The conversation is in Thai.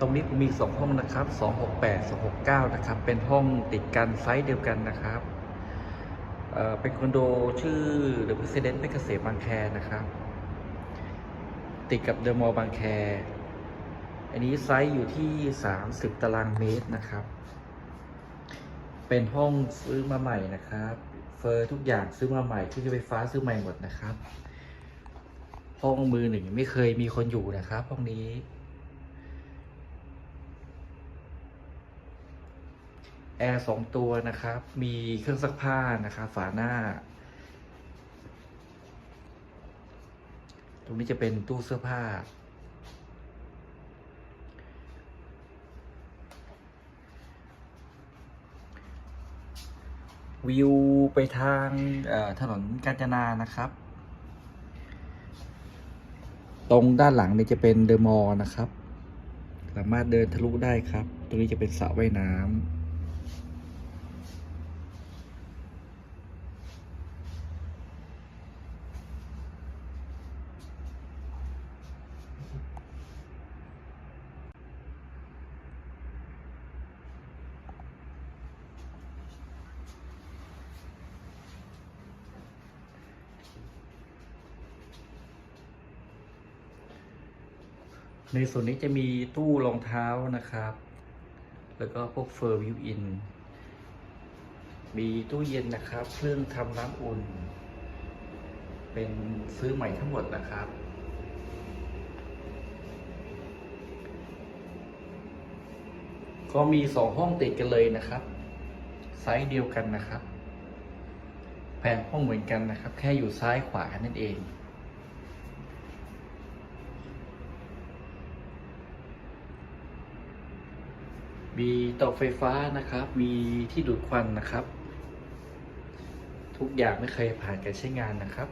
ตรงนี้ผมมีสองห้องนะครับ268 269นะครับ เป็นห้องติดกันไซส์เดียวกันนะครับเอ่อเป็นคอนโดชื่อ The President เพชรเกษมบางแคนะครับ ติดกับเดอะมอลล์บางแค อันนี้ไซส์อยู่ที่30ตารางเมตรนะครับ เป็นห้องซื้อมาใหม่นะครับ เฟอร์ทุกอย่างซื้อมาใหม่ที่ไฟฟ้าซื้อใหม่หมดนะครับ ห้องมือหนึ่งไม่เคยมีคนอยู่นะครับห้องนี้ แอร์สองตัวนะครับ มีเครื่องซักผ้านะครับ ฝาหน้า ตรงนี้จะเป็นตู้เสื้อผ้า วิวไปทางถนนกาญจนานะครับ ตรงด้านหลังเนี่ยจะเป็นเดอะมอลล์นะครับ สามารถเดินทะลุได้ครับ ตรงนี้จะเป็นสระว่ายน้ำ ในส่วนนี้จะมีตู้รองเท้านะครับ แล้วก็พวกเฟอร์วิวอิน มีตู้เย็นนะครับ เครื่องทำน้ำอุ่น เป็นซื้อใหม่ทั้งหมดนะครับ ก็มีสองห้องติดกันเลยนะครับ ไซส์เดียวกันนะครับ แผงห้องเหมือนกันนะครับ แค่อยู่ซ้ายขวานั่นเอง มีเตาไฟฟ้านะครับ มีที่ดูดควันนะครับ ทุกอย่างไม่เคยผ่านการใช้งานนะครับ